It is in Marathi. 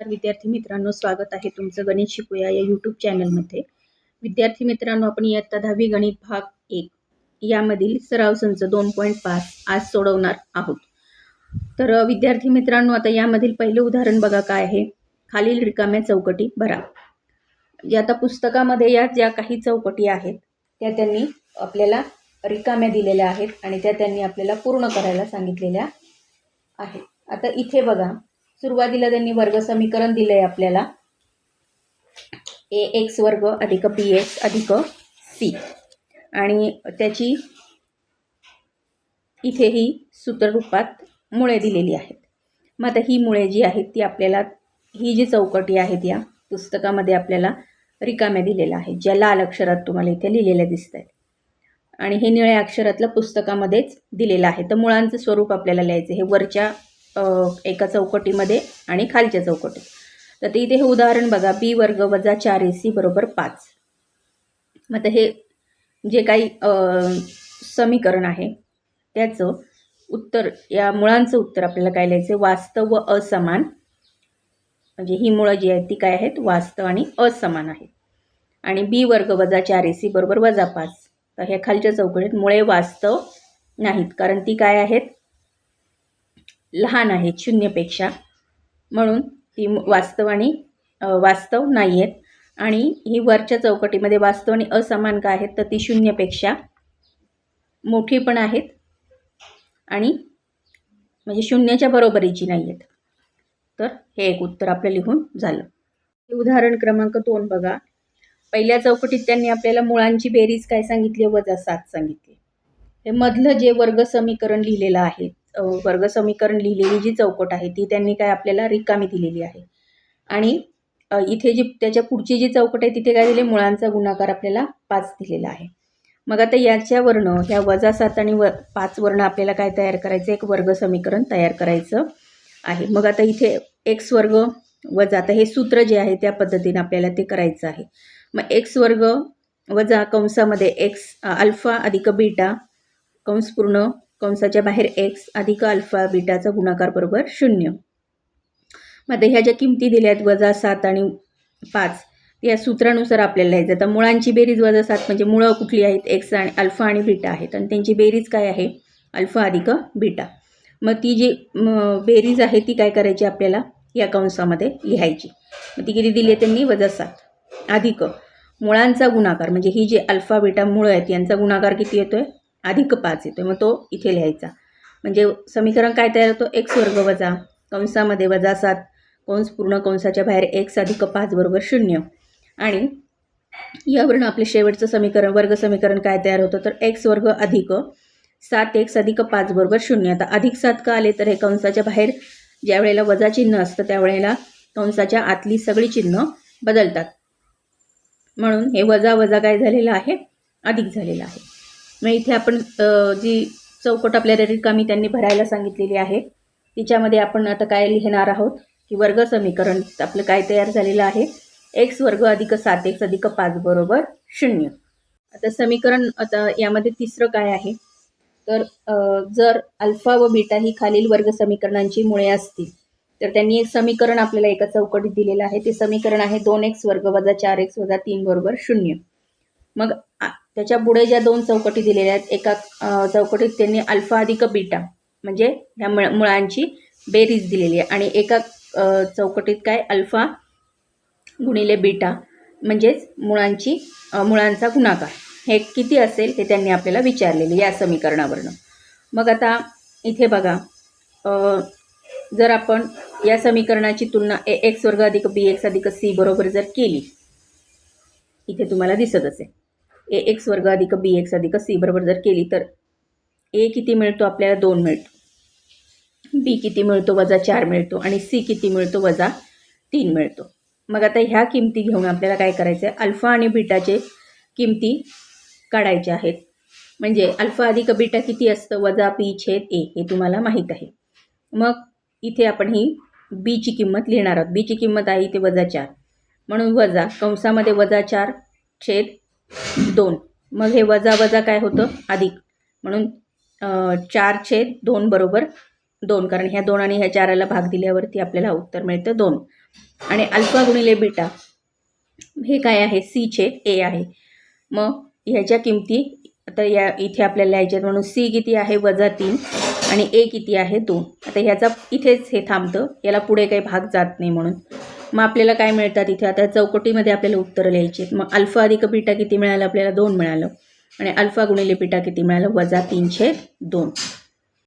तर विद्यार्थी मित्रांनो स्वागत आहे तुमचं गणित शिकूया या यूट्यूब चॅनलमध्ये विद्यार्थी मित्रांनो आपण इयत्ता दहावी गणित भाग एक यामधील सराव संच दोन पॉईंट पाच आज सोडवणार आहोत. तर विद्यार्थी मित्रांनो आता यामधील पहिले उदाहरण बघा काय आहे. खालील रिकाम्या चौकटी भरा. या आता पुस्तकामध्ये या ज्या काही चौकटी आहेत त्या त्यांनी आपल्याला रिकाम्या दिलेल्या आहेत आणि त्या त्यांनी आपल्याला पूर्ण करायला सांगितलेल्या आहेत. आता इथे बघा सुरुवातीला त्यांनी वर्ग समीकरण दिलं आहे आपल्याला. ए एक्स वर्ग अधिक बी एक्स अधिक सी. आणि त्याची इथे ही सूत्ररूपात मुळे दिलेली आहेत. मग आता ही मुळे जी आहेत ती आपल्याला ही जी चौकटी आहेत या पुस्तकामध्ये आपल्याला रिकाम्या दिलेल्या आहेत ज्या लाल अक्षरात तुम्हाला इथे लिहिलेल्या दिसत आहेत आणि हे निळ्या अक्षरातलं पुस्तकामध्येच दिलेलं आहे. तर मुळांचं स्वरूप आपल्याला लिहायचं हे वरच्या एका चौकटीमध्ये आणि खालच्या चौकटीत तर ते इथे हे उदाहरण बघा बी वर्ग वजा चार ए सी बरोबर पाच. मग तर हे जे काही समीकरण आहे त्याचं उत्तर या मुळांचं उत्तर आपल्याला काय लिहायचं वास्तव व असमान. म्हणजे ही मुळं जी आहेत ती काय आहेत? वास्तव आणि असमान आहेत. आणि बी वर्ग वजा चार ए सी बरोबर वजा पाच. तर ह्या खालच्या चौकटीत मुळे वास्तव नाहीत. कारण ती काय आहेत? लहान आहेत शून्यपेक्षा. म्हणून ती वास्तवाने वास्तव आणि वास्तव नाही आहेत आणि ही वरच्या चौकटीमध्ये वास्तव आणि असमान का आहेत तर ती शून्यपेक्षा मोठी पण आहेत. आणि म्हणजे शून्याच्या बरोबरीची नाही आहेत तर हे एक उत्तर आपलं लिहून झालं. हे उदाहरण क्रमांक दोन बघा. पहिल्या चौकटीत त्यांनी आपल्याला मुळांची बेरीज काय सांगितली वजा सात सांगितली. हे मधलं जे वर्ग समीकरण लिहिलेलं आहे वर्गसमीकरण लिहिलेली जी चौकट आहे ती त्यांनी काय आपल्याला रिकामी दिलेली आहे. आणि इथे जी त्याच्या पुढची जी चौकट आहे तिथे काय दिले? मुळांचा गुणाकार आपल्याला पाच दिलेला आहे. मग आता याच्या वर्ण ह्या वजा सात आणि व पाच वर्ण आपल्याला काय तयार करायचं? एक वर्ग समीकरण तयार करायचं आहे. मग आता इथे एक्स वर्ग वजा आता हे सूत्र जे आहे त्या पद्धतीने आपल्याला ते करायचं आहे. मग एक्स वर्ग वजा कंसामध्ये एक्स अल्फा अधिक बीटा कंस पूर्ण कंसाच्या बाहेर एक्स अधिक अल्फा बीटाचा गुणाकार बरोबर शून्य. मग ह्या ज्या किमती दिल्या आहेत वजा सात आणि पाच या सूत्रानुसार आपल्याला लिहायचं आता मुळांची बेरीज वजा सात म्हणजे मुळं कुठली आहेत? एक्स आणि अल्फा आणि बीटा आहेत. आणि त्यांची बेरीज काय आहे? अल्फा अधिक बीटा. मग ती जी बेरीज आहे ती काय करायची आपल्याला? या कंसामध्ये लिहायची. मग ती किती दिली आहे त्यांनी? वजा सात. अधिक. मुळांचा गुणाकार म्हणजे ही जी अल्फा बीटा मुळं आहेत यांचा गुणाकार किती येतो आहे अधिक पाच येतो मग तो इथे लिहायचा. म्हणजे समीकरण काय तयार होतं? एक्स वर्ग वजा कंसामध्ये वजा सात कंस पूर्ण कंसाच्या बाहेर एक्स अधिक पाच बरोबर शून्य. आणि यावरून आपले शेवटचं समीकरण वर्ग समीकरण काय तयार होतं? तर एक्स वर्ग अधिक सात एक्स अधिक पाच बरोबर शून्य. आता अधिक सात का आले? तर हे कंसाच्या बाहेर ज्या वेळेला वजा चिन्ह असतं त्यावेळेला कंसाच्या आतली सगळी चिन्ह बदलतात. म्हणून हे वजा वजा काय झालेलं आहे? अधिक झालेलं आहे. मग इथे आपण जी चौकट आपल्याला रिकामी त्यांनी भरायला सांगितलेली आहे तिच्यामध्ये आपण आता काय लिहिणार आहोत की वर्ग समीकरण आपलं काय तयार झालेलं आहे. एक्स वर्ग अधिक सात एक्स अधिक पाच बरोबर शून्य. आता समीकरण आता यामध्ये तिसरं काय आहे? तर जर अल्फा व बीटा ही खालील वर्ग समीकरणांची मुळे असतील तर त्यांनी एक समीकरण आपल्याला एका चौकटीत दिलेलं आहे. ते समीकरण आहे दोन एक्स वर्ग वजा चार एक्स वजा तीन बरोबर शून्य. मग आ- त्याच्या पुढे ज्या दोन चौकटी दिलेल्या आहेत एका चौकटीत त्यांनी अल्फा अधिक बीटा म्हणजे ह्या मुळ मुळांची बेरीज दिलेली आहे. आणि एका चौकटीत काय? अल्फा गुणिले बीटा म्हणजेच मुळांची मुळांचा गुणाकार. हे किती असेल हे त्यांनी आपल्याला विचारलेले या समीकरणावरनं. मग आता इथे बघा जर आपण या समीकरणाची तुलना ए एक्स वर्ग अधिक बी एक्स अधिक सी बरोबर जर केली इथे तुम्हाला दिसत असेल. ए एक्स वर्ग अधिक बी एक्स अधिक सी बरोबर जर केली तर? ए किती मिळतो? आपल्याला दोन मिळतो. बी किती मिळतो? वजा चार मिळतो. आणि सी किती मिळतो? वजा तीन मिळतो. मग आता ह्या किमती घेऊन आपल्याला काय करायचं आहे अल्फा आणि बीटाचे किमती काढायच्या आहेत. म्हणजे अल्फा अधिक बीटा किती असतं? वजा पी छेद ए हे तुम्हाला माहीत आहे. मग इथे आपण ही बीची किंमत लिहिणार आहोत. बीची किंमत आहे इथे वजा चार. म्हणून वजा कंसामध्ये वजा चार छेद दोन. मग हे वजा वजा काय होतं? अधिक. म्हणून चार छेद दोन बरोबर दोन. कारण ह्या दोन आणि ह्या चाराला भाग दिल्यावरती आपल्याला उत्तर मिळतं दोन. आणि अल्फा गुणिले बीटा हे काय आहे? सी छेद ए आहे. मग ह्याच्या किमती आता या इथे आपल्याला लिहायचे आहेत. म्हणून सी किती आहे? वजा तीन. आणि ए किती आहे? दोन. आता ह्याचा इथेच हे थांबतं. याला पुढे काही भाग जात नाही म्हणून. मग आपल्याला काय मिळतात इथे? आता चौकटीमध्ये आपल्याला उत्तरं लिहायची आहेत. मग अल्फा अधिक बीटा किती मिळालं? आपल्याला दोन मिळालं. आणि अल्फा गुणिले बीटा किती मिळालं? वजा तीनशे दोन.